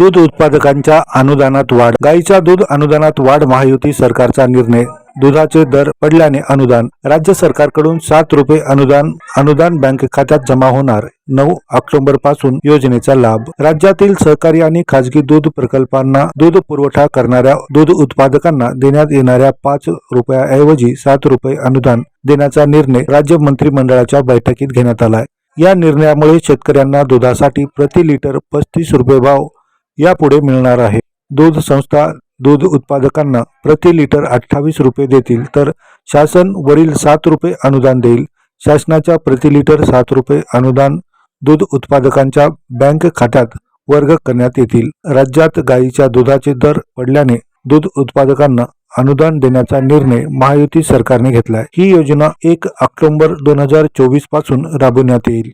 दूध उत्पादकांच्या अनुदानात वाढ. गाईच्या दूध अनुदानात वाढ महायुती सरकारचा निर्णय. दुधाचे दर पडल्याने अनुदान. राज्य सरकारकडून सात रुपये अनुदान अनुदान बँक खात्यात जमा होणार. नऊ ऑक्टोबरपासून योजनेचा लाभ. राज्यातील सहकारी आणि खाजगी दूध प्रकल्पांना दूध पुरवठा करणाऱ्या दूध उत्पादकांना देण्यात येणाऱ्या पाच रुपयाऐवजी सात रुपये अनुदान देण्याचा निर्णय राज्य मंत्रिमंडळाच्या बैठकीत घेण्यात आलाय. या निर्णयामुळे शेतकऱ्यांना दुधासाठी प्रति लिटर पस्तीस रुपये भाव यापुढे मिळणार आहे. दूध संस्था दूध उत्पादकांना प्रति लिटर अठ्ठावीस रुपये देतील तर शासन वरील सात रुपये अनुदान देईल. शासनाच्या प्रति लिटर सात रुपये अनुदान दूध उत्पादकांच्या बँक खात्यात वर्ग करण्यात येतील. राज्यात गायीच्या दुधाचे दर पडल्याने दूध उत्पादकांना अनुदान देण्याचा निर्णय महायुती सरकारने घेतलाय. ही योजना एक ऑक्टोबर दोन हजार चोवीसपासून राबवण्यात येईल.